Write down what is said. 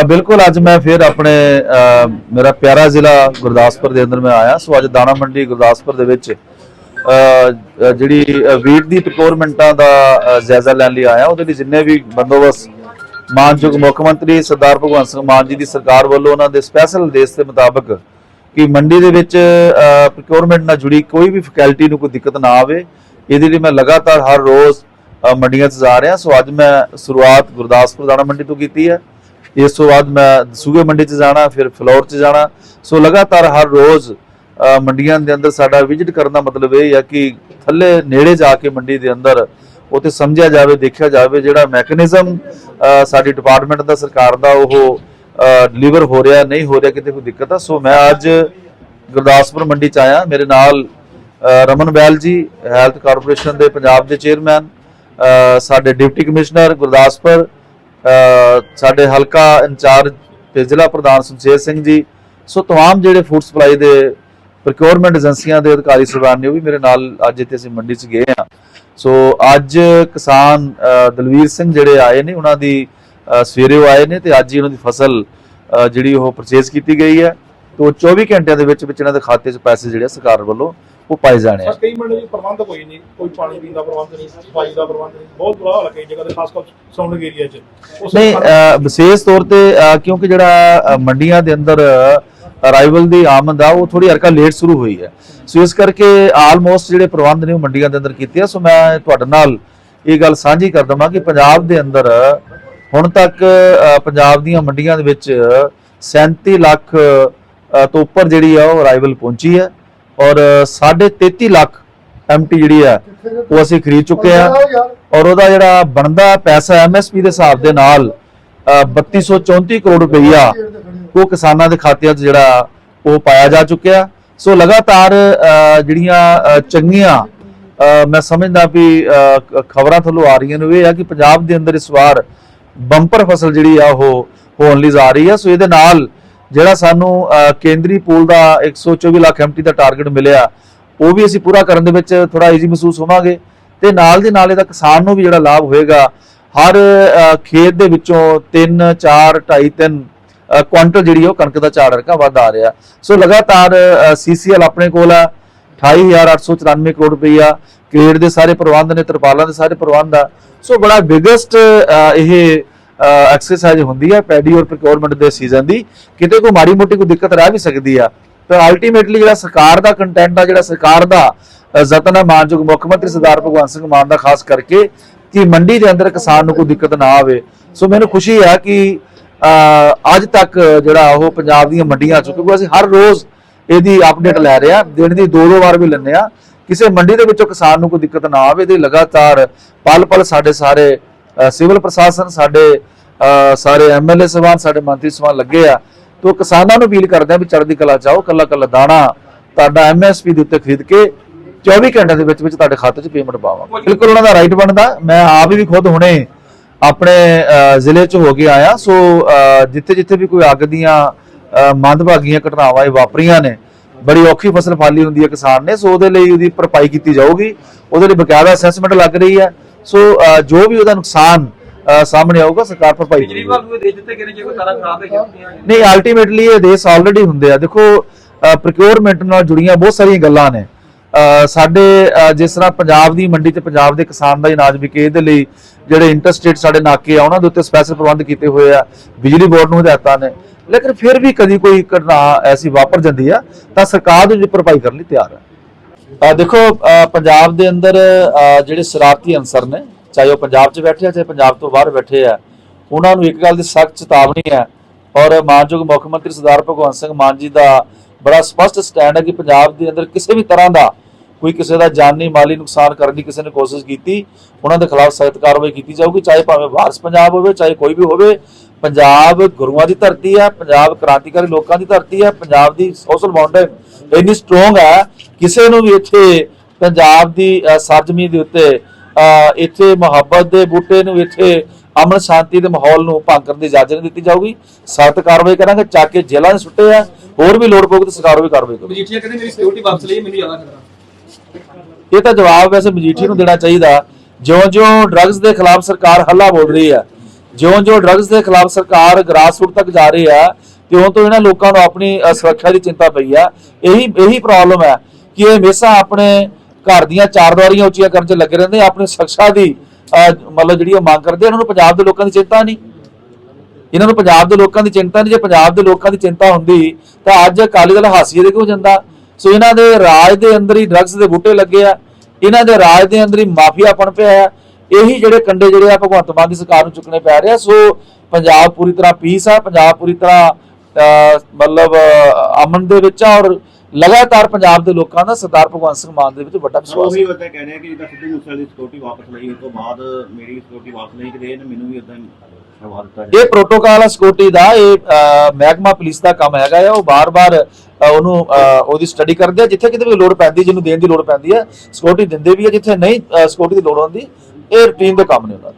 ਬਿਲਕੁਲ ਅੱਜ ਮੈਂ ਫਿਰ ਆਪਣੇ ਮੇਰਾ ਪਿਆਰਾ ਜ਼ਿਲ੍ਹਾ ਗੁਰਦਾਸਪੁਰ ਦੇ ਅੰਦਰ ਮੈਂ ਆਇਆ। ਸੋ ਅੱਜ ਦਾਣਾ ਮੰਡੀ ਗੁਰਦਾਸਪੁਰ ਦੇ ਵਿੱਚ ਜਿਹੜੀ ਵੀਟ ਦੀ ਪ੍ਰੋਕੁਰਮੈਂਟਾਂ ਦਾ ਜਾਇਜ਼ਾ ਲੈਣ ਲਈ ਆਇਆ। ਉਹਦੇ ਲਈ ਜਿੰਨੇ ਵੀ ਬੰਦੋਬਸਤ ਮਾਨਯੋਗ ਮੁੱਖ ਮੰਤਰੀ ਸਰਦਾਰ ਭਗਵੰਤ ਸਿੰਘ ਮਾਨ ਜੀ ਦੀ ਸਰਕਾਰ ਵੱਲੋਂ ਉਹਨਾਂ ਦੇ ਸਪੈਸ਼ਲ ਆਦੇਸ਼ ਦੇ ਮੁਤਾਬਕ ਕਿ ਮੰਡੀ ਦੇ ਵਿੱਚ ਪ੍ਰੋਕਿਉਰਮੈਂਟ ਨਾਲ ਜੁੜੀ ਕੋਈ ਵੀ ਫੈਕਲਟੀ ਨੂੰ ਕੋਈ ਦਿੱਕਤ ਨਾ ਆਵੇ, ਇਹਦੇ ਲਈ ਮੈਂ ਲਗਾਤਾਰ ਹਰ ਰੋਜ਼ ਮੰਡੀਆਂ 'ਚ ਜਾ ਰਿਹਾ। ਸੋ ਅੱਜ ਮੈਂ ਸ਼ੁਰੂਆਤ ਗੁਰਦਾਸਪੁਰ ਦਾਣਾ ਮੰਡੀ ਤੋਂ ਕੀਤੀ ਹੈ। ਇਸ ਤੋਂ ਬਾਅਦ ਮੈਂ ਸੂਗੇ ਮੰਡੀ 'ਚ ਜਾਣਾ, ਫਿਰ ਫਲੋਰ 'ਚ ਜਾਣਾ। ਸੋ ਲਗਾਤਾਰ ਹਰ ਰੋਜ਼ ਮੰਡੀਆਂ ਦੇ ਅੰਦਰ ਸਾਡਾ ਵਿਜ਼ਿਟ ਕਰਨ ਦਾ ਮਤਲਬ ਇਹ ਹੈ ਕਿ ਥੱਲੇ ਨੇੜੇ ਜਾ ਕੇ ਮੰਡੀ ਦੇ ਅੰਦਰ ਉੱਥੇ ਸਮਝਿਆ ਜਾਵੇ, ਦੇਖਿਆ ਜਾਵੇ ਜਿਹੜਾ ਮੈਕੈਨਿਜ਼ਮ ਸਾਡੀ ਡਿਪਾਰਟਮੈਂਟ ਦਾ, ਸਰਕਾਰ ਦਾ ਉਹ ਡਿਲੀਵਰ ਹੋ ਰਿਹਾ, ਨਹੀਂ ਹੋ ਰਿਹਾ, ਕਿਤੇ ਕੋਈ ਦਿੱਕਤ ਆ। ਸੋ ਮੈਂ ਅੱਜ ਗੁਰਦਾਸਪੁਰ ਮੰਡੀ ਚ ਆਇਆ। ਮੇਰੇ ਨਾਲ ਰਮਨ ਬੈਲ ਜੀ, ਹੈਲਥ ਕਾਰਪੋਰੇਸ਼ਨ ਦੇ ਪੰਜਾਬ ਦੇ ਚੇਅਰਮੈਨ ਸਾਡੇ ਡਿਪਟੀ ਕਮਿਸ਼ਨਰ ਗੁਰਦਾਸਪੁਰ ਸਾਡੇ ਹਲਕਾ ਇੰਚਾਰਜ ਤੇ ਜ਼ਿਲ੍ਹਾ ਪ੍ਰਧਾਨ ਸੁਖਜੀਤ ਸਿੰਘ ਜੀ ਸੋ तमाम ਜਿਹੜੇ ਫੂਡ ਸਪਲਾਈ ਦੇ ਪ੍ਰੋਕਿਉਰਮੈਂਟ ਏਜੰਸੀਆਂ ਦੇ ਅਧਿਕਾਰੀ ਸਰਦਾਰ ਨੇ ਉਹ ਵੀ ਮੇਰੇ ਨਾਲ ਅੱਜ ਇੱਥੇ ਅਸੀਂ ਮੰਡੀ 'ਚ ਗਏ ਆ ਸੋ ਅੱਜ ਕਿਸਾਨ ਅ, ਦਲਵੀਰ ਸਿੰਘ ਜਿਹੜੇ ਆਏ ਨੇ ਉਹਨਾਂ ਦੀ ਅ, ਸਵੇਰੇ ਉਹ ਆਏ ਨੇ ਤੇ ਅੱਜ ਹੀ ਉਹਨਾਂ ਦੀ ਫਸਲ ਅ, ਜਿਹੜੀ ਉਹ ਪਰਚੇਸ ਕੀਤੀ ਗਈ ਹੈ ਤੋਂ 24 ਘੰਟਿਆਂ ਦੇ ਵਿੱਚ ਵਿੱਚ ਇਹਨਾਂ ਦੇ ਖਾਤੇ 'ਚ ਪੈਸੇ ਜਿਹੜੇ ਆ ਸਰਕਾਰ ਵੱਲੋਂ ਉਹ ਪਾਏ ਜਾਣੇ ਆ। ਸਰ ਕਈ ਮੰਡੀ ਪ੍ਰਬੰਧ ਕੋਈ ਨਹੀਂ ਕੋਈ ਪਾਣੀ ਪੀਣ ਦਾ ਪ੍ਰਬੰਧ ਨਹੀਂ ਸਫ਼ਾਈ ਦਾ ਪ੍ਰਬੰਧ ਨਹੀਂ ਬਹੁਤ ਬੁਰਾ ਹਾਲ ਹੈ ਕਈ ਜਗ੍ਹਾ ਤੇ ਖਾਸ ਕਰ ਸਾਊਂਡਿੰਗ ਏਰੀਆ 'ਚ। ਨਹੀਂ ਵਿਸ਼ੇਸ਼ ਤੌਰ ਤੇ ਕਿਉਂਕਿ ਜਿਹੜਾ ਮੰਡੀਆਂ ਦੇ ਅੰਦਰ ਅਰਾਈਵਲ ਦੀ ਆਮਦ ਆ ਉਹ ਥੋੜੀ ਹਰਕਾ ਲੇਟ ਸ਼ੁਰੂ ਹੋਈ ਹੈ। ਸੋ ਇਸ ਕਰਕੇ ਆਲਮੋਸਟ ਜਿਹੜੇ ਪ੍ਰਬੰਧ ਨੇ ਉਹ ਮੰਡੀਆਂ ਦੇ ਅੰਦਰ ਕੀਤੇ ਆ। ਸੋ ਮੈਂ ਤੁਹਾਡੇ ਨਾਲ ਇਹ ਗੱਲ ਸਾਂਝੀ ਕਰ ਦਵਾਂ ਕਿ ਪੰਜਾਬ ਦੇ ਅੰਦਰ ਹੁਣ ਤੱਕ ਪੰਜਾਬ ਦੀਆਂ ਮੰਡੀਆਂ ਦੇ ਵਿੱਚ 37 ਲੱਖ ਤੋਂ ਉੱਪਰ ਜਿਹੜੀ ਆ ਉਹ ਅਰਾਈਵਲ ਪਹੁੰਚੀ ਹੈ। ਔਰ 33.5 ਲੱਖ ਐਮਟੀ ਜਿਹੜੀ ਆ ਉਹ ਅਸੀਂ ਖਰੀਦ ਚੁੱਕੇ ਆ। ਔਰ ਉਹਦਾ ਜਿਹੜਾ ਬਣਦਾ ਪੈਸਾ ਐਮਐਸਪੀ ਦੇ ਹਿਸਾਬ ਦੇ ਨਾਲ ਅ, 3234 ਕਰੋੜ ਰੁਪਈਆ ਉਹ ਕਿਸਾਨਾਂ ਦੇ ਖਾਤਿਆਂ 'ਚ ਜਿਹੜਾ ਉਹ ਪਾਇਆ ਜਾ ਚੁੱਕਿਆ। ਸੋ ਲਗਾਤਾਰ ਜਿਹੜੀਆਂ ਚੰਗੀਆਂ ਮੈਂ ਸਮਝਦਾ ਵੀ ਖਬਰਾਂ ਥੱਲੋਂ ਆ ਰਹੀਆਂ ਨੇ ਇਹ ਆ ਕਿ ਪੰਜਾਬ ਦੇ ਅੰਦਰ ਇਸ ਵਾਰ ਬੰਪਰ ਫਸਲ ਜਿਹੜੀ ਆ ਉਹ ਹੋਣ ਲਈ ਜਾ ਰਹੀ ਆ। ਸੋ ਇਹਦੇ ਨਾਲ ਜਿਹੜਾ ਸਾਨੂੰ ਕੇਂਦਰੀ ਪੂਲ ਦਾ 124 ਲੱਖ ਐਮਟੀ ਦਾ ਟਾਰਗੇਟ ਮਿਲਿਆ, ਉਹ ਵੀ ਅਸੀਂ ਪੂਰਾ ਕਰਨ ਦੇ ਵਿੱਚ ਥੋੜਾ ਈਜ਼ੀ ਮਹਿਸੂਸ ਹੋਵਾਂਗੇ। ਤੇ ਨਾਲ ਦੇ ਨਾਲ ਇਹਦਾ ਕਿਸਾਨ ਨੂੰ ਵੀ ਜਿਹੜਾ ਲਾਭ ਹੋਏਗਾ, ਹਰ ਖੇਤ ਦੇ ਵਿੱਚੋਂ 3 4 2.5 3 ਕੁਆਂਟਲ ਜਿਹੜੀ ਉਹ ਕਣਕ ਦਾ ਝਾੜ ਰਕਾ ਵੱਧ ਆ ਰਿਹਾ। ਸੋ ਲਗਾਤਾਰ ਸੀਸੀਐਲ ਆਪਣੇ ਕੋਲ ਆ 28894 ਕਰੋੜ ਰੁਪਈਆ ਕ੍ਰੇਡ ਦੇ ਸਾਰੇ ਪ੍ਰਬੰਧ ਨੇ, ਤਰਪਾਲਾਂ ਦੇ ਸਾਰੇ ਪ੍ਰਬੰਧ ਆ। ਸੋ ਬੜਾ ਬਿਗੇਸਟ ਇਹ ਐਕਸਰਸਾਈਜ਼ ਹੁੰਦੀ ਹੈ ਪੈਡੀ ਔਰ ਪ੍ਰੋਕਿਉਰਮੈਂਟ ਦੇ ਸੀਜ਼ਨ ਦੀ। ਕਿਤੇ ਕੋਈ ਮਾੜੀ ਮੋਟੀ ਕੋਈ ਦਿੱਕਤ ਰਹਿ ਵੀ ਸਕਦੀ ਆ। ਪਰ ਅਲਟੀਮੇਟਲੀ ਜਿਹੜਾ ਸਰਕਾਰ ਦਾ ਕੰਟੈਂਟ ਆ, ਜਿਹੜਾ ਸਰਕਾਰ ਦਾ ਯਤਨ ਹੈ ਮਾਨਯੋਗ ਮੁੱਖ ਮੰਤਰੀ ਸਰਦਾਰ ਭਗਵੰਤ ਸਿੰਘ ਮਾਨ ਦਾ, ਖਾਸ ਕਰਕੇ ਕਿ ਮੰਡੀ ਦੇ ਅੰਦਰ ਕਿਸਾਨ ਨੂੰ ਕੋਈ ਦਿੱਕਤ ਨਾ ਆਵੇ। ਸੋ ਮੈਨੂੰ ਖੁਸ਼ੀ ਹੈ ਕਿ ਅੱਜ ਤੱਕ ਜਿਹੜਾ ਉਹ ਪੰਜਾਬ ਦੀਆਂ ਮੰਡੀਆਂ ਚ, ਕਿਉਂਕਿ ਅਸੀਂ ਹਰ ਰੋਜ਼ ਇਹਦੀ ਅਪਡੇਟ ਲੈ ਰਹੇ ਆ। ਦਿਨ ਦੀ ਦੋ ਦੋ ਵਾਰ ਵੀ ਲੈਂਦੇ ਆ। ਕਿਸੇ ਮੰਡੀ ਦੇ ਵਿੱਚੋਂ ਕਿਸਾਨ ਨੂੰ ਕੋਈ ਦਿੱਕਤ ਨਾ ਆਵੇ, ਤੇ ਲਗਾਤਾਰ ਪਲ ਪਲ ਸਾਡੇ ਸਾਰੇ ਸਿਵਲ ਪ੍ਰਸ਼ਾਸਨ, ਸਾਡੇ ਸਾਰੇ ਐਮਐਲਏ ਸਭਾਨ ਸਾਡੇ ਮੰਤਰੀ ਸਭਾਨ ਲੱਗੇ ਆ। ਤੋਂ ਕਿਸਾਨਾਂ ਨੂੰ ਅਪੀਲ ਕਰਦੇ ਆ ਵੀ ਚੜ੍ਹਦੀ ਕਲਾ ਚਾਓ ਕੱਲਾ ਕੱਲਾ ਦਾਣਾ ਤੁਹਾਡਾ ਐਮਐਸਪੀ ਦੇ ਉੱਤੇ ਖਰੀਦ ਕੇ 24 ਘੰਟਿਆਂ ਦੇ ਵਿੱਚ ਵਿੱਚ ਤੁਹਾਡੇ ਖਾਤੇ 'ਚ ਪੇਮੈਂਟ ਪਾਵਾਂਗੇ। ਬਿਲਕੁਲ ਉਹਨਾਂ ਦਾ ਰਾਈਟ ਬਣਦਾ। ਮੈਂ ਆਪ ਵੀ ਖੁਦ ਹੁਣੇ ਆਪਣੇ ਜ਼ਿਲ੍ਹੇ 'ਚ ਹੋ ਕੇ ਆਇਆ। ਸੋ ਜਿੱਥੇ ਜਿੱਥੇ ਵੀ ਕੋਈ ਅੱਗ ਦੀਆਂ ਅ, ਮੰਦਭਾਗੀਆਂ ਘਟਨਾਵਾਂ ਇਹ ਵਾਪਰੀਆਂ ਨੇ ਬੜੀ ਔਖੀ ਫਸਲ ਫਾਲੀ ਹੁੰਦੀ ਹੈ ਕਿਸਾਨ ਨੇ। ਸੋ ਉਹਦੇ ਲਈ ਉਹਦੀ ਭਰਪਾਈ ਕੀਤੀ ਜਾਊਗੀ। ਉਹਦੇ ਲਈ ਬਕਾਇਦਾ ਅਸੈਸਮੈਂਟ ਲੱਗ ਰਹੀ ਹੈ। ਸੋ ਜੋ ਵੀ ਉਹਦਾ ਨੁਕਸਾਨ ਸਾਹਮਣੇ ਆਊਗਾ ਸਰਕਾਰ ਭਰਪਾਈ ਦੇ ਦਿੱਤੇ ਗਏ ਜੇ ਕੋਈ ਸਾਰਾ ਖਰਾਬ ਹੈ ਗਿਆ ਨਹੀਂ ਅਲਟੀਮੇਟਲੀ ਇਹ ਦੇਸ਼ ਆਲਰੇਡੀ ਹੁੰਦੇ ਆ। ਦੇਖੋ ਪ੍ਰੋਕਿਉਰਮੈਂਟ ਨਾਲ ਜੁੜੀਆਂ ਬਹੁਤ ਸਾਰੀਆਂ ਗੱਲਾਂ ਨੇ। ਸਾਡੇ ਜਿਸ ਤਰ੍ਹਾਂ ਪੰਜਾਬ ਦੀ ਮੰਡੀ ਤੇ ਪੰਜਾਬ ਦੇ ਕਿਸਾਨ ਦਾ ਇਨਾਜ ਵਿਕੇ ਇਹਦੇ ਲਈ ਜਿਹੜੇ ਇੰਟਰਸਟੇਟ ਸਾਡੇ ਨਾਕੇ ਆ ਉਹਨਾਂ ਦੇ ਉੱਤੇ ਸਪੈਸ਼ਲ ਪ੍ਰਬੰਧ ਕੀਤੇ ਹੋਏ ਆ ਬਿਜਲੀ ਬੋਰਡ ਨੂੰ ਹਦਾਇਤਾਂ ਨੇ। ਲੇਕਿਨ ਫਿਰ ਵੀ ਕਦੀ ਕੋਈ ਘਟਨਾ ਐਸੀ ਵਾਪਰ ਜਾਂਦੀ ਆ ਤਾਂ ਸਰਕਾਰ ਉਹਦੀ ਭਰਪਾਈ ਕਰਨ ਲਈ ਤਿਆਰ ਆ। ਦੇਖੋ ਪੰਜਾਬ ਦੇ ਅੰਦਰ ਜਿਹੜੇ ਸ਼ਰਾਰਤੀ ਅਨਸਰ ਨੇ ਚਾਹੇ ਉਹ ਪੰਜਾਬ 'ਚ ਬੈਠੇ ਆ, ਚਾਹੇ ਪੰਜਾਬ ਤੋਂ ਬਾਹਰ ਬੈਠੇ ਆ, ਉਹਨਾਂ ਨੂੰ ਇੱਕ ਗੱਲ ਦੀ ਸਖਤ ਚੇਤਾਵਨੀ ਹੈ। ਔਰ ਮਾਨਯੋਗ ਮੁੱਖ ਮੰਤਰੀ ਸਰਦਾਰ ਭਗਵੰਤ ਸਿੰਘ ਮਾਨ ਜੀ ਦਾ ਬੜਾ ਸਪਸ਼ਟ ਸਟੈਂਡ ਹੈ ਕਿ ਪੰਜਾਬ ਦੇ ਅੰਦਰ ਕਿਸੇ ਵੀ ਤਰ੍ਹਾਂ ਦਾ ਕੋਈ ਕਿਸੇ ਦਾ ਜਾਨੀ ਮਾਲੀ ਨੁਕਸਾਨ ਕਰਨ ਦੀ ਕਿਸੇ ਨੇ ਕੋਸ਼ਿਸ਼ ਕੀਤੀ, ਉਹਨਾਂ ਦੇ ਖਿਲਾਫ ਸਖਤ ਕਾਰਵਾਈ ਕੀਤੀ ਜਾਊਗੀ, ਚਾਹੇ ਭਾਵੇਂ ਵਾਰਸ ਪੰਜਾਬ ਹੋਵੇ, ਚਾਹੇ ਕੋਈ ਵੀ ਹੋਵੇ। ਪੰਜਾਬ ਗੁਰੂਆਂ ਦੀ ਧਰਤੀ ਹੈ, ਪੰਜਾਬ ਕ੍ਰਾਂਤੀਕਾਰੀ ਲੋਕਾਂ ਦੀ ਧਰਤੀ ਹੈ, ਪੰਜਾਬ ਦੀ ਸੋਸ਼ਲ ਬਾਉਂਡਰੀ ਇੰਨੀ ਸਟਰੋਂਗ ਹੈ, ਕਿਸੇ ਨੂੰ ਵੀ ਇੱਥੇ ਪੰਜਾਬ ਦੀ ਸਰਜਮੀ ਦੇ ਉੱਤੇ ਇੱਥੇ ਮੁਹੱਬਤ ਦੇ ਬੂਟੇ ਨੂੰ ਇੱਥੇ ਅਮਨ ਸ਼ਾਂਤੀ ਦੇ ਮਾਹੌਲ ਨੂੰ ਭੰਗ ਕਰਨ ਦੀ ਇਜਾਜ਼ਤ ਨਹੀਂ ਦਿੱਤੀ ਜਾਊਗੀ। ਸਖਤ ਕਾਰਵਾਈ ਕਰਾਂਗੇ ਚੱਕ ਕੇ ਜੇਲ੍ਹਾਂ 'ਚ ਸੁੱਟੇ ਆ। ਹੋਰ ਵੀ ਲੋੜ ਪਊਗੀ ਤਾਂ ਸਰਕਾਰ ਵੀ ਕਾਰਵਾਈ ਕਰੂਗੀ। ਮਜੀਠੀਆ ਕਹਿੰਦੇ ਮੇਰੀ ਸਿਕਿਉਰਿਟੀ ਵਾਪਸ ਲਈ ਮੈਨੂੰ ਜ਼ਿਆਦਾ ਖਤਰਾ ਇਹ ਤਾਂ ਜਵਾਬ ਵੈਸੇ ਮਜੀਠੀ ਨੂੰ ਦੇਣਾ ਚਾਹੀਦਾ। ਜਿਉਂ-ਜਿਉਂ ਡਰੱਗਸ ਦੇ ਖਿਲਾਫ ਸਰਕਾਰ ਹੱਲਾ ਬੋਲ ਰਹੀ ਹੈ ਜਿਉਂ-ਜਿਉਂ ਡਰੱਗਸ ਦੇ ਖਿਲਾਫ ਸਰਕਾਰ ਗ੍ਰਾਸਰੂਟ ਤੱਕ ਜਾ ਰਹੀ ਹੈ ਤਿਉਂ ਤੋਂ ਇਹਨਾਂ ਲੋਕਾਂ ਨੂੰ ਆਪਣੀ ਸੁਰੱਖਿਆ ਦੀ ਚਿੰਤਾ ਪਈ ਆ। ਇਹੀ ਇਹੀ ਪ੍ਰੋਬਲਮ ਹੈ ਕਿ ਇਹ ਹਮੇਸ਼ਾ ਆਪਣੇ ਘਰ ਦੀਆਂ ਚਾਰ ਦੀਵਾਰੀਆਂ ਉੱਚੀਆਂ ਕਰਨ 'ਚ ਲੱਗੇ ਰਹਿੰਦੇ ਆਪਣੀ ਸੁਰੱਖਿਆ ਦੀ ਮਤਲਬ ਜਿਹੜੀ ਉਹ ਮੰਗ ਕਰਦੇ ਆ, ਇਹਨਾਂ ਨੂੰ ਪੰਜਾਬ ਦੇ ਲੋਕਾਂ ਦੀ ਚਿੰਤਾ ਨਹੀਂ। ਇਹਨਾਂ ਨੂੰ ਪੰਜਾਬ ਦੇ ਲੋਕਾਂ ਦੀ ਚਿੰਤਾ ਨਹੀਂ ਜੇ ਪੰਜਾਬ ਦੇ ਲੋਕਾਂ ਦੀ ਚਿੰਤਾ ਹੁੰਦੀ ਤਾਂ ਅੱਜ ਅਕਾਲੀ ਦਲ ਹਾਸੀਏ ਦੇ ਕਿਉਂ ਜਾਂਦਾ? ਸੋ ਇਹਨਾਂ ਦੇ ਰਾਜ ਦੇ ਅੰਦਰ ਹੀ ਡਰੱਗਸ ਦੇ ਬੂਟੇ ਲੱਗੇ ਆ ਇਹਨਾਂ ਦੇ ਰਾਜ ਦੇ ਅੰਦਰ ਹੀ ਮਾਫੀਆ ਮਾਫੀਆਪਣ ਪਿਆ ਆ ਇਹੀ ਜਿਹੜੇ ਕੰਡੇ ਜਿਹੜੇ ਆ ਭਗਵੰਤ ਮਾਨ ਦੀ ਸਰਕਾਰ ਨੂੰ ਚੁੱਕਣੇ ਪੈ ਰਿਹਾ ਸੋ ਪੰਜਾਬ ਪੂਰੀ ਤਰ੍ਹਾਂ ਪੀਸ ਆ ਪੰਜਾਬ ਪੂਰੀ ਤਰ੍ਹਾਂ ਮਤਲਬ ਅਮਨ ਦੇ ਵਿੱਚ ਆ ਔਰ ਲਗਾਤਾਰ ਪੰਜਾਬ ਦੇ ਲੋਕਾਂ ਦਾ ਸਰਦਾਰ ਭਗਵੰਤ ਸਿੰਘ ਮਾਨ ਦੇ ਵਿੱਚ ਵੱਡਾ ਵਿਸ਼ਵਾਸ ਉਹੀ ਹੈ। ਉਦਾਂ ਕਹਿ ਰਹੇ ਆ ਕਿ ਜਿੱਦਾਂ ਸਿੱਧੂ ਮੂਸੇਵਾਲੇ ਦੀ ਸਿਕਿਉਰਿਟੀ ਵਾਪਸ ਲਈ ਉਸ ਤੋਂ ਬਾਅਦ ਮੇਰੀ ਸਿਕਿਉਰਿਟੀ ਵਾਪਸ ਲਈ ਕਿ ਇਹਨੇ ਮੈਨੂੰ ਵੀ ਉਦਾਂ ਇਹ ਪ੍ਰੋਟੋਕਾਲ ਆ ਸਿਕਿਉਰਿਟੀ ਦਾ ਇਹ ਮਹਿਕਮਾ ਪੁਲਿਸ ਦਾ ਕੰਮ ਹੈਗਾ ਆ ਉਹ ਬਾਰ-ਬਾਰ ਉਹਨੂੰ ਉਹਦੀ ਸਟੱਡੀ ਕਰਦੇ ਆ ਜਿੱਥੇ ਕਿਤੇ ਵੀ ਲੋੜ ਪੈਂਦੀ ਜਿਹਨੂੰ ਦੇਣ ਦੀ ਲੋੜ ਪੈਂਦੀ ਹੈ ਸਿਕਿਉਰਿਟੀ ਦਿੰਦੇ ਵੀ ਆ ਜਿੱਥੇ ਨਹੀਂ ਸਿਕਿਉਰਿਟੀ ਦੀ ਲੋੜ ਹੁੰਦੀ ਇਹ ਰੂਟੀਨ ਦੇ ਕੰਮ ਨੇ ਉਹਨਾਂ